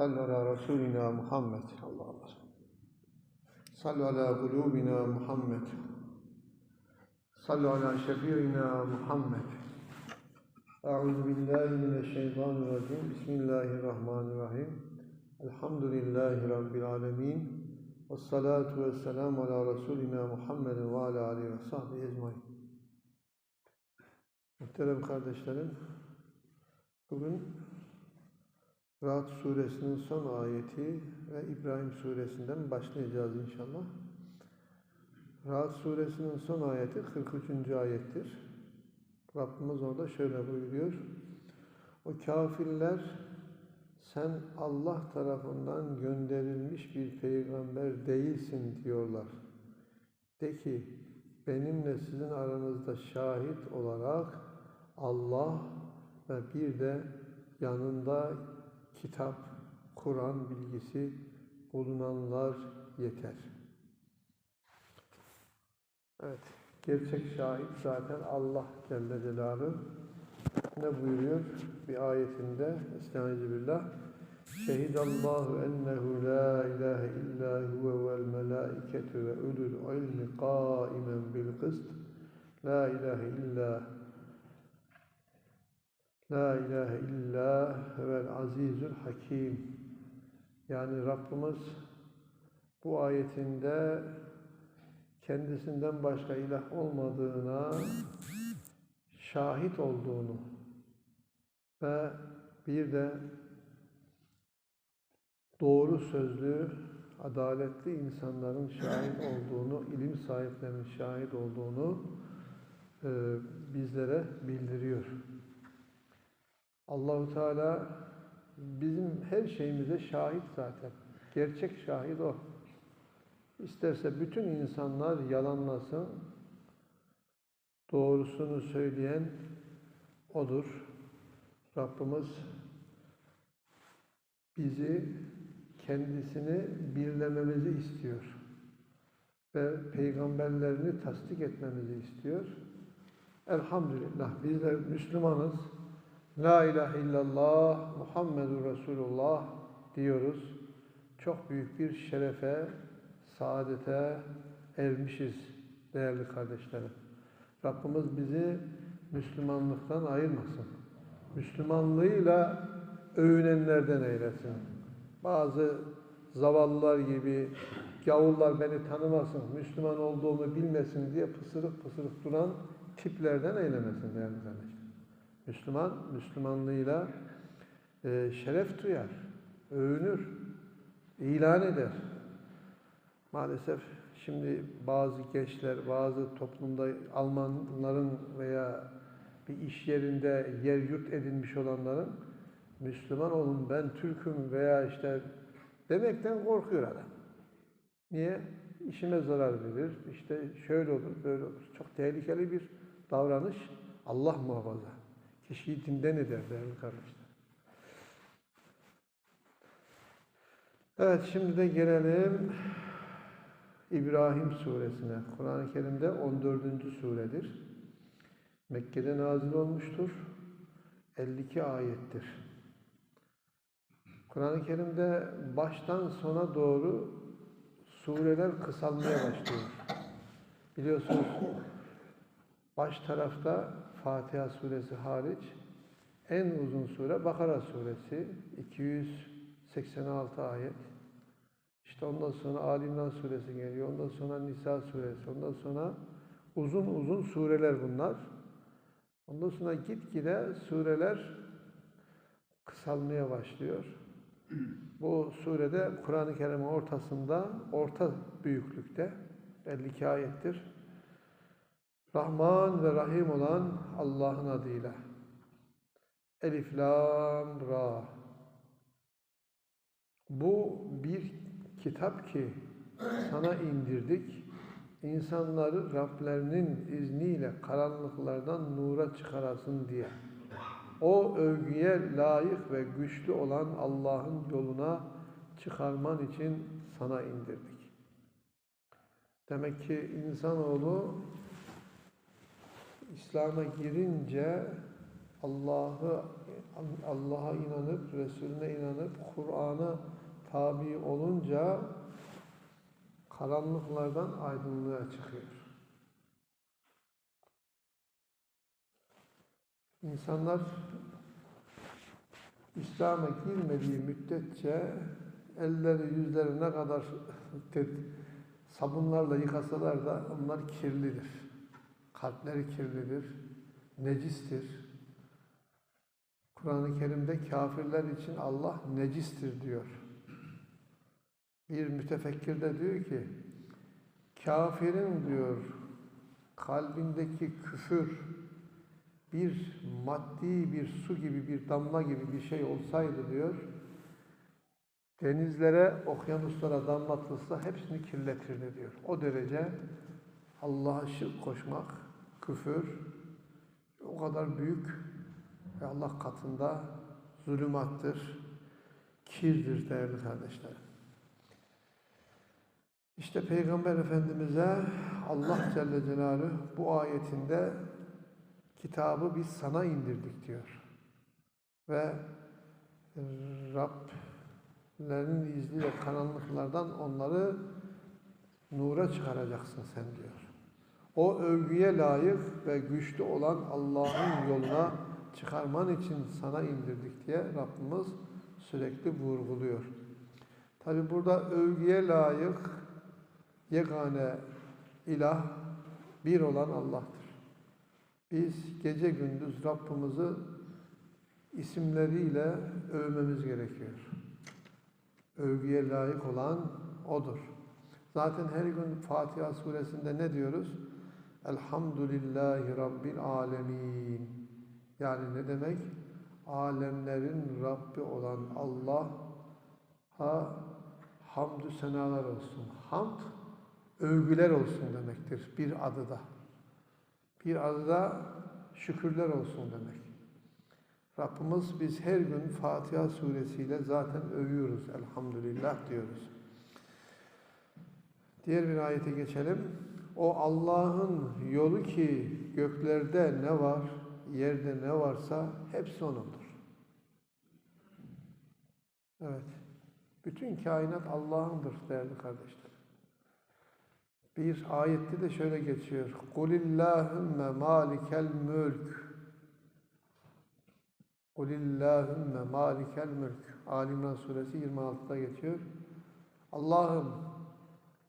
Sallu ala Resulina Muhammed. Allah Allah. Sallu ala kulubina Muhammed. Sallu ala şefi'ina Muhammed. Euzu billahi mineşşeytanirracim. Bismillahirrahmanirrahim. Elhamdülillahi Rabbil alemin. Ve salatu ve selamu ala Resulina Muhammedin ve ala aleyhi ve sahbihi ecmain. Muhterem kardeşlerim, bugün Rahat suresinin son ayeti ve İbrahim suresinden başlayacağız inşallah. Rahat suresinin son ayeti 43. ayettir. Rabbimiz orada şöyle buyuruyor. O kafirler sen Allah tarafından gönderilmiş bir peygamber değilsin diyorlar. De ki benimle sizin aranızda şahit olarak Allah ve bir de yanında kitap, Kur'an bilgisi bulunanlar yeter. Evet, gerçek şahit zaten Allah Celle Celaluhu. Ne buyuruyor bir ayetinde? Estağfirullah. Şehidallahu ennehu la ilahe illa huve vel melaiketu ve ulul ilmi kaimen bil kıst. La ilahe illa La ilahe illa vel azizül hakim. Yani Rabbimiz bu ayetinde kendisinden başka ilah olmadığına şahit olduğunu ve bir de doğru sözlü, adaletli insanların şahit olduğunu, ilim sahiplerinin şahit olduğunu e, bizlere bildiriyor. Allahu Teala bizim her şeyimize şahit zaten. Gerçek şahit o. İsterse bütün insanlar yalanlasın, doğrusunu söyleyen odur. Rabbimiz bizi kendisini birlememizi istiyor ve peygamberlerini tasdik etmemizi istiyor. Elhamdülillah bizler Müslümanız. La ilahe illallah Muhammedur Resulullah diyoruz. Çok büyük bir şerefe, saadete ermişiz değerli kardeşlerim. Rabbimiz bizi Müslümanlıktan ayırmasın. Müslümanlığıyla övünenlerden eylesin. Bazı zavallılar gibi gavullar beni tanımasın, Müslüman olduğumu bilmesin diye pısırık pısırık duran tiplerden eylemesin değerli kardeşlerim. Müslüman, Müslümanlığıyla e, şeref duyar, övünür, ilan eder. Maalesef şimdi bazı gençler, bazı toplumda Almanların veya bir iş yerinde yer yurt edinmiş olanların Müslüman olun ben Türk'üm veya işte demekten korkuyor adam. Niye? İşime zarar verir, işte şöyle olur, böyle olur. Çok tehlikeli bir davranış. Allah muhafaza. Kişiyi dinden eder değerli kardeşler. Evet şimdi de gelelim İbrahim suresine. Kur'an-ı Kerim'de 14. suredir. Mekke'de nazil olmuştur. 52 ayettir. Kur'an-ı Kerim'de baştan sona doğru sureler kısalmaya başlıyor. Biliyorsunuz baş tarafta Fatiha suresi hariç en uzun sure Bakara suresi 286 ayet. İşte ondan sonra Ali İmran suresi geliyor. Ondan sonra Nisa suresi. Ondan sonra uzun uzun sureler bunlar. Ondan sonra gitgide sureler kısalmaya başlıyor. Bu surede Kur'an-ı Kerim'in ortasında, orta büyüklükte 52 ayettir. Rahman ve Rahim olan Allah'ın adıyla. Elif, Lam, Ra. Bu bir kitap ki sana indirdik. İnsanları Rablerinin izniyle karanlıklardan nura çıkarasın diye. O övgüye layık ve güçlü olan Allah'ın yoluna çıkarman için sana indirdik. Demek ki insanoğlu İslam'a girince Allah'ı Allah'a inanıp, Resulüne inanıp, Kur'an'a tabi olunca karanlıklardan aydınlığa çıkıyor. İnsanlar İslam'a girmediği müddetçe elleri yüzleri ne kadar sabunlarla yıkasalar da onlar kirlidir. Kalpleri kirlidir, necistir. Kur'an-ı Kerim'de kafirler için Allah necistir diyor. Bir mütefekkir de diyor ki, kafirin diyor, kalbindeki küfür bir maddi bir su gibi, bir damla gibi bir şey olsaydı diyor, denizlere, okyanuslara damlatılsa hepsini kirletirdi diyor. O derece Allah'a şirk koşmak, küfür o kadar büyük ve Allah katında zulümattır, kirdir değerli kardeşlerim. İşte Peygamber Efendimiz'e Allah Celle Celaluhu bu ayetinde kitabı biz sana indirdik diyor. Ve Rablerinin izniyle karanlıklardan onları nura çıkaracaksın sen diyor. O övgüye layık ve güçlü olan Allah'ın yoluna çıkarman için sana indirdik diye Rabbimiz sürekli vurguluyor. Tabi burada övgüye layık yegane ilah bir olan Allah'tır. Biz gece gündüz Rabbimizi isimleriyle övmemiz gerekiyor. Övgüye layık olan O'dur. Zaten her gün Fatiha suresinde ne diyoruz? Elhamdülillahi Rabbil alemin. Yani ne demek? Alemlerin Rabbi olan Allah'a hamdü senalar olsun. Hamd, övgüler olsun demektir bir adıda. Bir adıda şükürler olsun demek. Rabbimiz biz her gün Fatiha suresiyle zaten övüyoruz. Elhamdülillah diyoruz. Diğer bir ayete geçelim. O Allah'ın yolu ki göklerde ne var, yerde ne varsa hepsi O'nundur. Evet. Bütün kainat Allah'ındır değerli kardeşler. Bir ayette de şöyle geçiyor. Kulillahümme malikel mülk. Kulillahümme malikel mülk. Ali İmran suresi 26'da geçiyor. Allah'ım,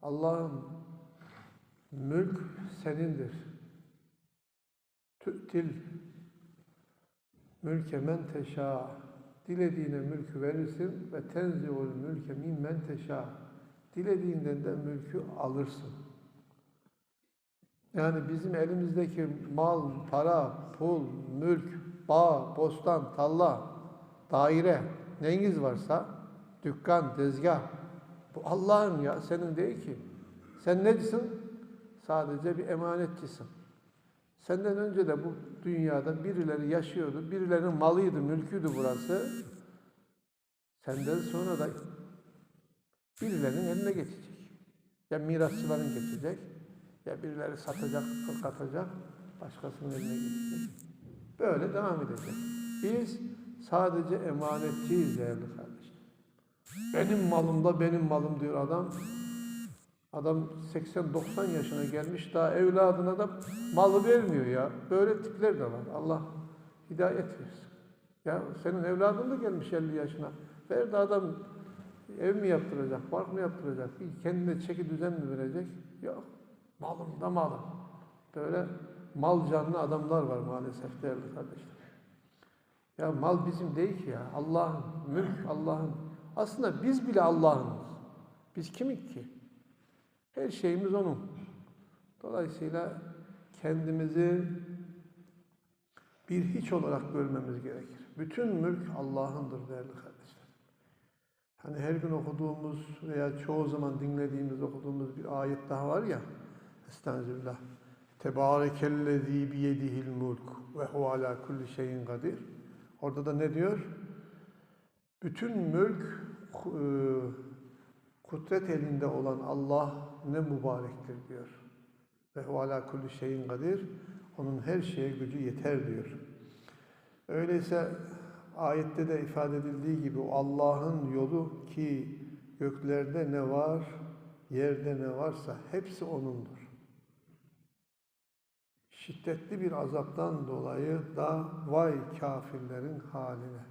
Allah'ım mülk senindir. Tü'til mülke men teşâ. Dilediğine mülkü verirsin ve tenzi'ul mülke min men teşâ. Dilediğinden de mülkü alırsın. Yani bizim elimizdeki mal, para, pul, mülk, bağ, bostan, talla, daire, neyiniz varsa, dükkan, tezgah, bu Allah'ın ya, senin değil ki. Sen necisin? Sadece bir emanetçisin. Senden önce de bu dünyada birileri yaşıyordu, birilerinin malıydı, mülküydü burası. Senden sonra da birilerinin eline geçecek. Ya mirasçıların geçecek, ya birileri satacak, katacak, başkasının eline geçecek. Böyle devam edecek. Biz sadece emanetçiyiz değerli kardeşler. Benim malımda benim malım diyor adam. Adam 80-90 yaşına gelmiş daha evladına da malı vermiyor ya. Böyle tipler de var. Allah hidayet versin. Ya senin evladın da gelmiş 50 yaşına. Ver de adam ev mi yaptıracak, park mı yaptıracak, kendine çeki düzen mi verecek? Yok. Malım da malım. Böyle mal canlı adamlar var maalesef değerli kardeşler. Ya mal bizim değil ki ya. Allah'ın, mülk Allah'ın. Aslında biz bile Allah'ınız. Biz kimik ki? Her şeyimiz O'nun. Dolayısıyla kendimizi bir hiç olarak görmemiz gerekir. Bütün mülk Allah'ındır değerli kardeşler. Hani her gün okuduğumuz veya çoğu zaman dinlediğimiz, okuduğumuz bir ayet daha var ya. Estağfirullah. Tebârekellezî biyedihil mulk ve hu alâ kulli şeyin kadir. Orada da ne diyor? Bütün mülk e, kudret elinde olan Allah ne mübarektir diyor. Ve hu alâ kulli şeyin kadir. Onun her şeye gücü yeter diyor. Öyleyse ayette de ifade edildiği gibi Allah'ın yolu ki göklerde ne var, yerde ne varsa hepsi O'nundur. Şiddetli bir azaptan dolayı da vay kafirlerin haline.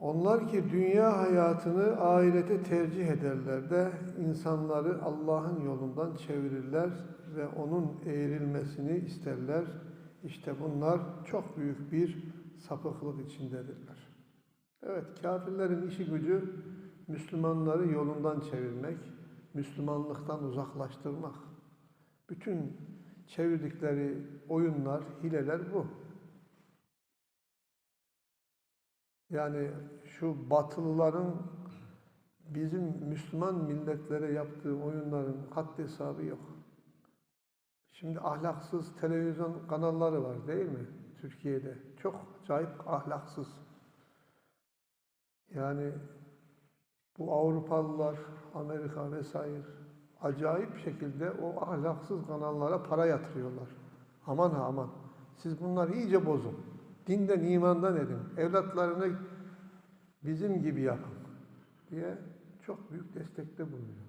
Onlar ki dünya hayatını ahirete tercih ederler de insanları Allah'ın yolundan çevirirler ve onun eğrilmesini isterler. İşte bunlar çok büyük bir sapıklık içindedirler. Evet, kafirlerin işi gücü Müslümanları yolundan çevirmek, Müslümanlıktan uzaklaştırmak. Bütün çevirdikleri oyunlar, hileler bu. Yani şu batılıların bizim Müslüman milletlere yaptığı oyunların haddi hesabı yok. Şimdi ahlaksız televizyon kanalları var değil mi? Türkiye'de. Çok acayip ahlaksız. Yani bu Avrupalılar, Amerika vesaire acayip şekilde o ahlaksız kanallara para yatırıyorlar. Aman ha aman. Siz bunları iyice bozun. Dinden, imandan edin. Evlatlarını bizim gibi yapın diye çok büyük destekte bulunuyorlar.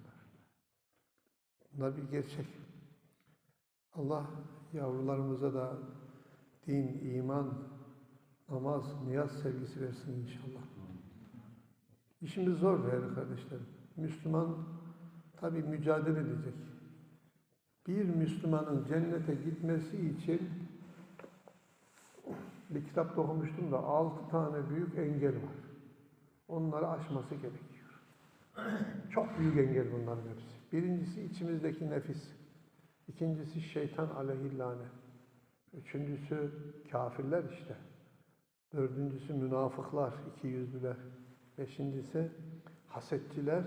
Bunlar bir gerçek. Allah yavrularımıza da din, iman, namaz, niyaz sevgisi versin inşallah. İşimiz zor değerli kardeşlerim. Müslüman tabi mücadele edecek. Bir Müslümanın cennete gitmesi için bir kitap okumuştum da altı tane büyük engel var. Onları aşması gerekiyor. Çok büyük engel bunların hepsi. Birincisi içimizdeki nefis. İkincisi şeytan aleyhillâne. Üçüncüsü kafirler işte. Dördüncüsü münafıklar, iki yüzlüler. Beşincisi hasetçiler.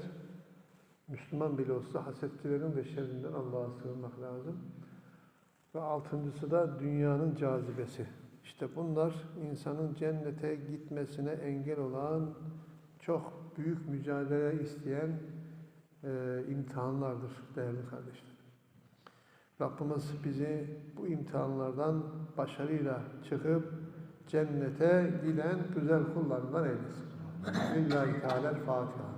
Müslüman bile olsa hasetçilerin de şerrinden Allah'a sığınmak lazım. Ve altıncısı da dünyanın cazibesi. İşte bunlar insanın cennete gitmesine engel olan çok büyük mücadele isteyen e, imtihanlardır değerli kardeşler. Rabbimiz bizi bu imtihanlardan başarıyla çıkıp cennete giden güzel kullarından eylesin. Lillahi Teala Fatiha.